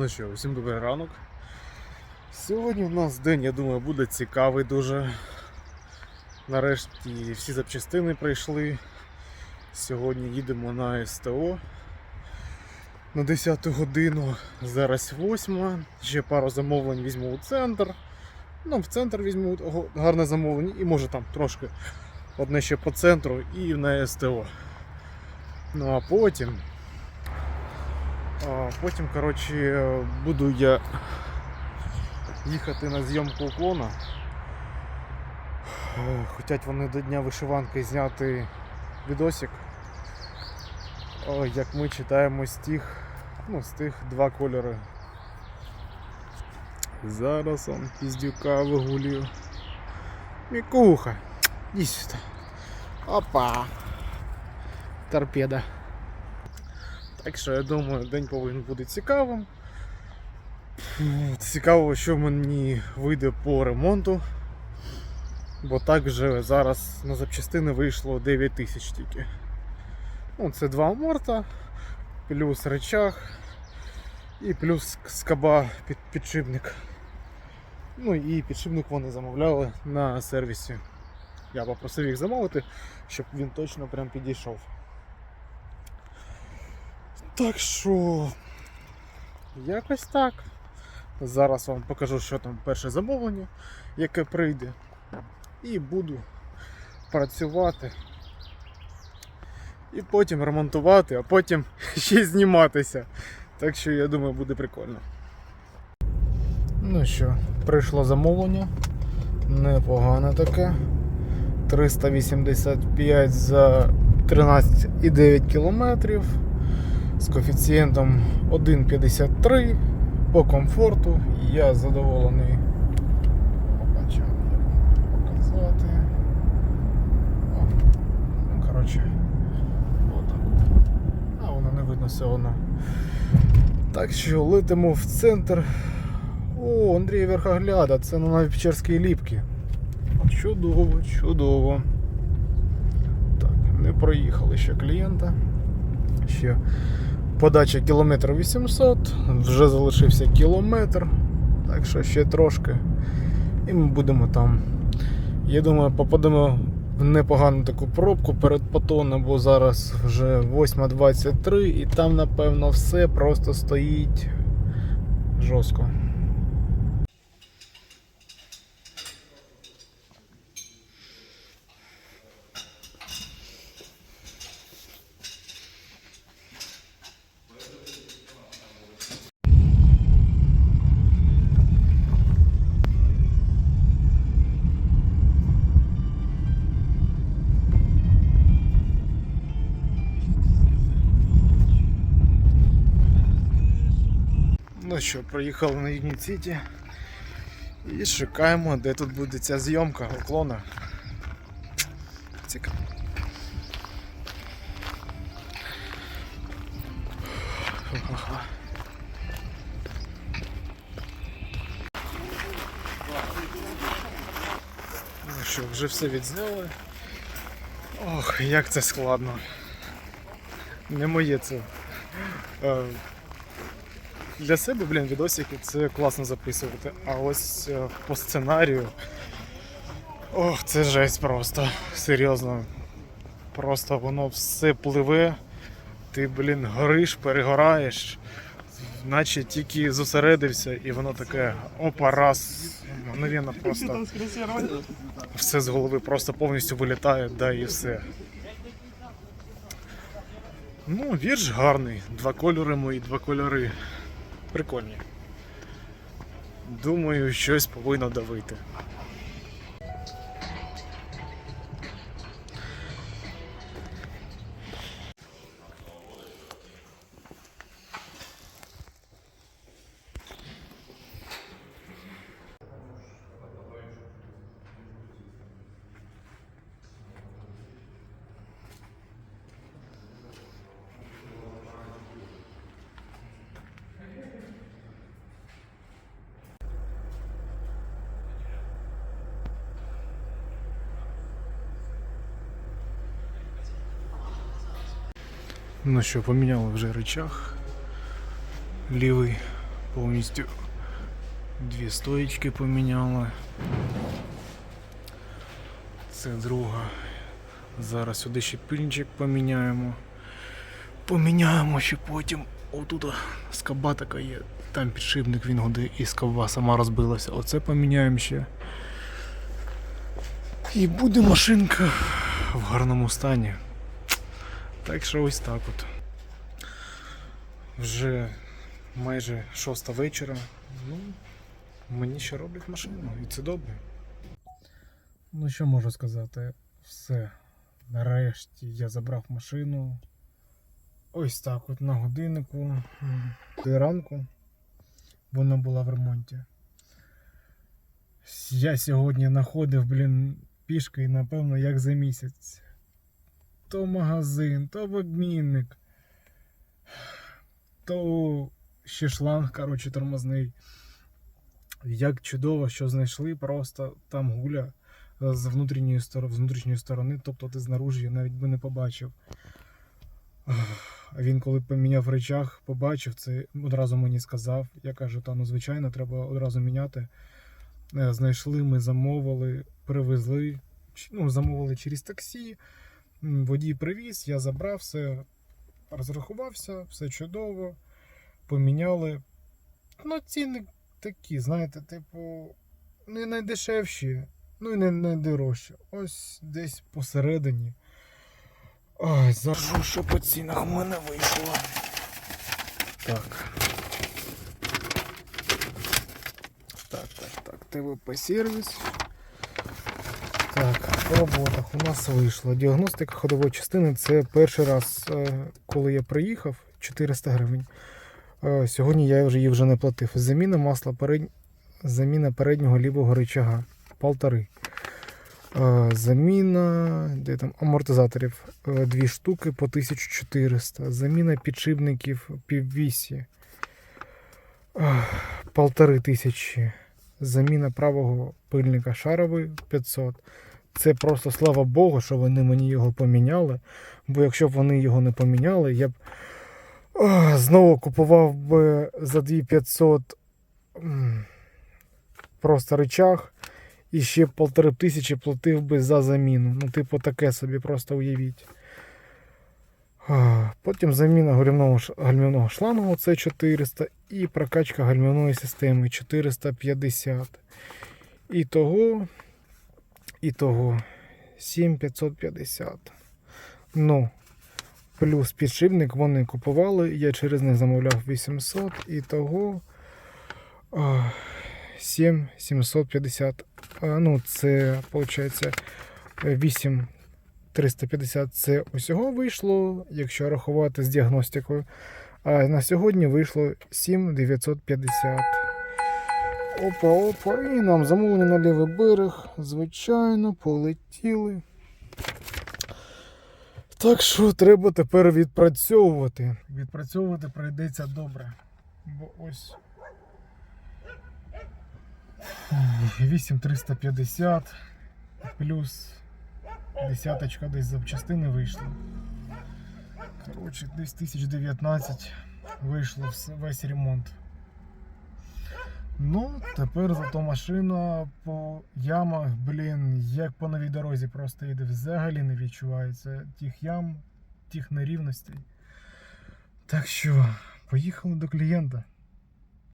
Ну що, всім добрий ранок. Сьогодні у нас день, я думаю, буде цікавий дуже. Нарешті всі запчастини прийшли. Сьогодні їдемо на СТО на 10 годину. Зараз 8. Ще пару замовлень візьму у центр. Ну, в центр візьму гарне замовлення і може там трошки одне ще по центру і на СТО. Ну а потім. Потім, коротше, буду я їхати на зйомку уклона. Хотять вони до Дня вишиванки зняти відосик. Як ми читаємо з тих, ну, з тих два кольори. Зараз он піздюка вигулюю. Мікуха. Іди сюди. Опа. Торпеда. Так що я думаю, день повинен бути цікавим. Цікаво, що мені вийде по ремонту. Бо так вже зараз на запчастини вийшло 9 тисяч тільки. Ну, це два аморта, плюс речах і плюс скаба під підшипник. Ну і підшипник вони замовляли на сервісі. Я попросив їх замовити, щоб він точно прям підійшов. Так що якось так. Зараз вам покажу, що там перше замовлення, яке прийде. І буду працювати. І потім ремонтувати, а потім ще зніматися. Так що я думаю, буде прикольно. Ну що, прийшло замовлення. Непогане таке. 385 за 13,9 кілометрів з коефіцієнтом 1,53 по комфорту. Я задоволений. Опа, чого мені показати. О, ну. А, воно не видно все одно. Так що летимо в центр. О, Андрій Верхогляда, це на Печерській ліпки. Чудово, чудово. Так, не проїхали ще клієнта. Ще подача кілометр 800, вже залишився кілометр, так що ще трошки. І ми будемо там. Я думаю, попадемо в непогану таку пробку перед потоном, бо зараз вже 8.23 і там, напевно, все просто стоїть жорстко. Що, приїхали на Юніт Сіті і шукаємо, де тут буде ця зйомка уклона. Цікаво. Ну що, вже все відзняли. Ох, як це складно. Не моє це. Для себе, блін, відосики це класно записувати. А ось е, по сценарію. Ох, це жесть просто. Серйозно. Просто воно все пливе. Ти, блін, гориш, перегораєш. Наче тільки зосередився і воно таке опа раз. Мгновенно просто все з голови просто повністю вилітає, да і все. Ну, вірш гарний. Два кольори мої, два кольори. Прикольні. Думаю, щось повинно давити. Ну що, поміняли вже речах. Лівий Повністю дві стоїчки поміняли. Це друга. Зараз сюди ще пильничок поміняємо. Поміняємо ще потім. Отут скоба така є. Там підшипник він гуде і скоба сама розбилася. Оце поміняємо ще. І буде машинка в гарному стані. Так що ось так от. Вже майже шоста вечора. Ну, мені ще роблять машину, і це добре. Ну, що можу сказати? Все. Нарешті я забрав машину. Ось так от на годиннику. До ранку вона була в ремонті. Я сьогодні знаходив, блін, пішки, напевно, як за місяць. То магазин, то в обмінник, то ще шланг, коротше, тормозний. Як чудово, що знайшли, просто там гуля з внутрішньої сторони, з внутрішньої сторони, тобто ти знаружи я навіть би не побачив. А він, коли поміняв речах, побачив це, одразу мені сказав. Я кажу, та ну звичайно, треба одразу міняти. Е, Знайшли, ми замовили, привезли, ну, замовили через таксі. Водій привіз, я забрав все, розрахувався, все чудово, поміняли. Ну, ціни такі, знаєте, типу, не найдешевші, ну і не найдорожчі. Ось десь посередині. Ой, зажу, що по цінах в мене вийшло. Так. Так, так, так. ТВП сервіс. Роботах у нас вийшло. Діагностика ходової частини це перший раз, е, коли я приїхав, 400 гривень. Е, Сьогодні я вже її вже не платив. Заміна масла перед... заміна переднього лівого рычага. Полтори. Е, Заміна де там, амортизаторів дві штуки по 1400. Заміна підшипників піввісі. Полтори тисячі. Заміна правого пильника шаровий 500. Це просто слава Богу, що вони мені його поміняли. Бо якщо б вони його не поміняли, я б а, знову купував би за 2500 просто речах і ще полтори тисячі платив би за заміну. Ну, типу, таке собі просто уявіть. Потім заміна гальмівного, гальмівного шлангу це 400 і прокачка гальмівної системи 450. І того, і того 7550. Ну, плюс підшипник вони купували, я через них замовляв 800 і того а, 7750. Ну, це виходить 8 350 це усього вийшло, якщо рахувати з діагностикою. А на сьогодні вийшло 7950. Опа, опа, і нам замовлення на лівий берег. Звичайно, полетіли. Так що треба тепер відпрацьовувати. Відпрацьовувати прийдеться добре. Бо ось 8350 плюс десяточка десь запчастини вийшла. Коротше, десь 1019 вийшло весь ремонт. Ну, тепер зато машина по ямах, блін, як по новій дорозі просто йде, взагалі не відчувається тих ям, тих нерівностей. Так що, поїхали до клієнта.